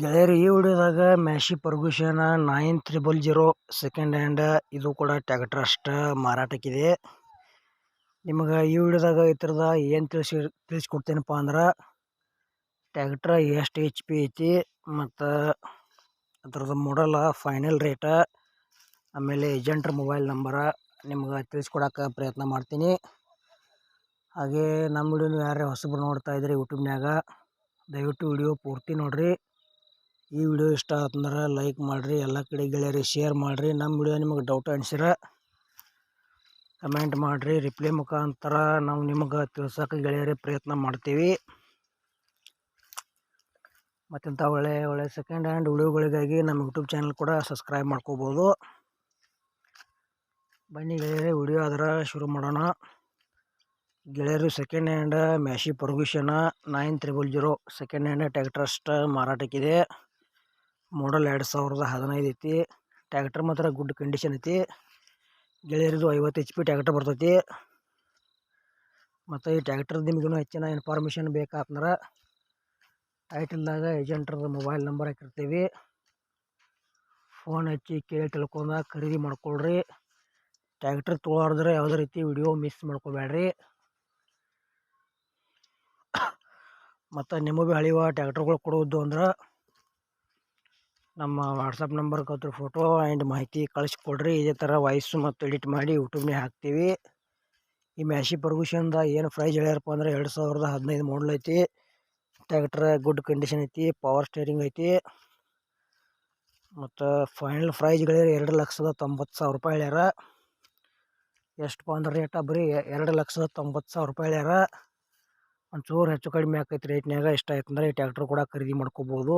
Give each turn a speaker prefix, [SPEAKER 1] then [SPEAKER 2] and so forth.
[SPEAKER 1] ಗೆಳೆಯರು, ಈ ವಿಡಿಯೋದಾಗ Massey Ferguson nine triple zero second hand ಇದು ಕೂಡ ಟ್ಯಾಕ್ಟರ್ ಅಷ್ಟು ಮಾರಾಟಕ್ಕಿದೆ. ನಿಮಗೆ ಈ ವಿಡಿಯೋದಾಗ ಈ ಥರದ ಏನು ತಿಳಿಸಿ, ತಿಳಿಸ್ಕೊಡ್ತೇನಪ್ಪ ಅಂದ್ರೆ ಟ್ಯಾಕ್ಟ್ರ ಎಷ್ಟು ಎಚ್ ಪಿ ಐತಿ ಮತ್ತು ಅದ್ರದ್ದು ಮಾಡಲ್ಲ ಫೈನಲ್ ರೇಟ ಆಮೇಲೆ ಏಜೆಂಟ್ರ ಮೊಬೈಲ್ ನಂಬರ ನಿಮ್ಗೆ ತಿಳಿಸ್ಕೊಡಕ್ಕೆ ಪ್ರಯತ್ನ ಮಾಡ್ತೀನಿ. ಹಾಗೆ ನಮ್ಮ ವಿಡಿಯೋನ ಯಾರೇ ಹೊಸಬ್ರು ನೋಡ್ತಾ ಇದ್ರಿ ಯೂಟ್ಯೂಬ್ನ್ಯಾಗ, ದಯವಿಟ್ಟು ವಿಡಿಯೋ ಪೂರ್ತಿ ನೋಡಿರಿ. ಈ ವಿಡಿಯೋ ಇಷ್ಟ ಆತಂದ್ರೆ ಲೈಕ್ ಮಾಡಿರಿ, ಎಲ್ಲ ಕಡೆ ಗೆಳೆಯರಿ ಶೇರ್ ಮಾಡಿರಿ. ನಮ್ಮ ವಿಡಿಯೋ ನಿಮಗೆ ಡೌಟ್ ಅನ್ಸಿರ ಕಮೆಂಟ್ ಮಾಡಿರಿ. ರಿಪ್ಲೈ ಮುಖಾಂತರ ನಾವು ನಿಮಗೆ ತಿಳ್ಸೋಕೆ ಗೆಳೆಯರಿ ಪ್ರಯತ್ನ ಮಾಡ್ತೀವಿ. ಮತ್ತಿಂಥ ಒಳ್ಳೆ ಒಳ್ಳೆ ಸೆಕೆಂಡ್ ಹ್ಯಾಂಡ್ ವಿಡಿಯೋಗಳಿಗಾಗಿ ನಮ್ಮ ಯೂಟ್ಯೂಬ್ ಚಾನಲ್ ಕೂಡ ಸಬ್ಸ್ಕ್ರೈಬ್ ಮಾಡ್ಕೋಬೋದು. ಬನ್ನಿ ಗೆಳೆಯರಿ, ವಿಡಿಯೋ ಅದರ ಶುರು ಮಾಡೋಣ. ಗೆಳೆಯರು second hand Massey Ferguson nine triple zero second hand ಟ್ಯಾಕ್ಟ್ರಷ್ಟು ಮಾರಾಟಕ್ಕಿದೆ. ಮಾಡಲ್ ಎರಡು ಸಾವಿರದ ಹದಿನೈದು ಐತಿ. ಟ್ಯಾಕ್ಟ್ರ್ ಮಾತ್ರ ಗುಡ್ ಕಂಡೀಷನ್ ಐತಿ. ಗೆಳೆಯರದು ಐವತ್ತು ಎಚ್ ಪಿ ಟ್ಯಾಕ್ಟ್ರ್ ಬರ್ತೈತಿ. ಮತ್ತು ಈ ಟ್ಯಾಕ್ಟ್ರ್ ನಿಮಗೇನು ಹೆಚ್ಚಿನ ಇನ್ಫಾರ್ಮೇಷನ್ ಬೇಕಾತಂದ್ರೆ ಟೈಟಲ್ದಾಗ ಏಜೆಂಟ್ರದ ಮೊಬೈಲ್ ನಂಬರ್ ಹಾಕಿರ್ತೀವಿ. ಫೋನ್ ಹಚ್ಚಿ ಕೇಳಿ ತಿಳ್ಕೊಂಡ ಖರೀದಿ ಮಾಡ್ಕೊಳ್ರಿ. ಟ್ಯಾಕ್ಟ್ರ್ ತೊಗೊಳಾರ್ದ್ರೆ ಯಾವುದೇ ರೀತಿ ವಿಡಿಯೋ ಮಿಸ್ ಮಾಡ್ಕೋಬೇಡ್ರಿ. ಮತ್ತು ನಿಮಗೆ ಹಳಿವ ಟ್ಯಾಕ್ಟ್ರ್ಗಳು ಕೊಡೋದು ಅಂದ್ರೆ ನಮ್ಮ ವಾಟ್ಸಪ್ ನಂಬರ್ಗೆ ಅದ್ರ ಫೋಟೋ ಆ್ಯಂಡ್ ಮಾಹಿತಿ ಕಳಿಸ್ಕೊಡ್ರಿ. ಇದೇ ಥರ ವಾಯ್ಸು ಮತ್ತು ಎಡಿಟ್ ಮಾಡಿ ಯೂಟ್ಯೂಬ್ನಾಗ ಹಾಕ್ತೀವಿ. ಈ ಮ್ಯಾಶಿ ಪರ್ಗುಷನ್ದ ಏನು ಪ್ರೈಸ್ ಹೇಳ್ಯಾರಪ್ಪ ಅಂದ್ರೆ ಎರಡು ಸಾವಿರದ ಹದಿನೈದು ಮಾಡಲ್ ಐತಿ. ಟ್ಯಾಕ್ಟ್ರ ಗುಡ್ ಕಂಡೀಷನ್ ಐತಿ ಪವರ್ ಸ್ಟೇರಿಂಗ್ ಐತಿ. ಮತ್ತು ಫೈನಲ್ ಪ್ರೈಸ್ಗಳೇ ಎರಡು ಲಕ್ಷದ ತೊಂಬತ್ತು ಸಾವಿರ ರೂಪಾಯಿ ಹೇಳ್ಯಾರ. ಎಷ್ಟಪ್ಪ ಅಂದ್ರೆ ರೇಟ ಬರೀ ಎರಡು ಲಕ್ಷದ ತೊಂಬತ್ತು ಸಾವಿರ ರೂಪಾಯಿ ಹೇಳ್ಯಾರ. ಒಂಚೂರು ಹೆಚ್ಚು ಕಡಿಮೆ ಆಕೈತೆ ರೇಟ್ನ್ಯಾಗ ಇಷ್ಟ ಆಯ್ತಂದ್ರೆ ಈ ಟ್ಯಾಕ್ಟ್ರ್ ಕೂಡ ಖರೀದಿ ಮಾಡ್ಕೋಬೋದು.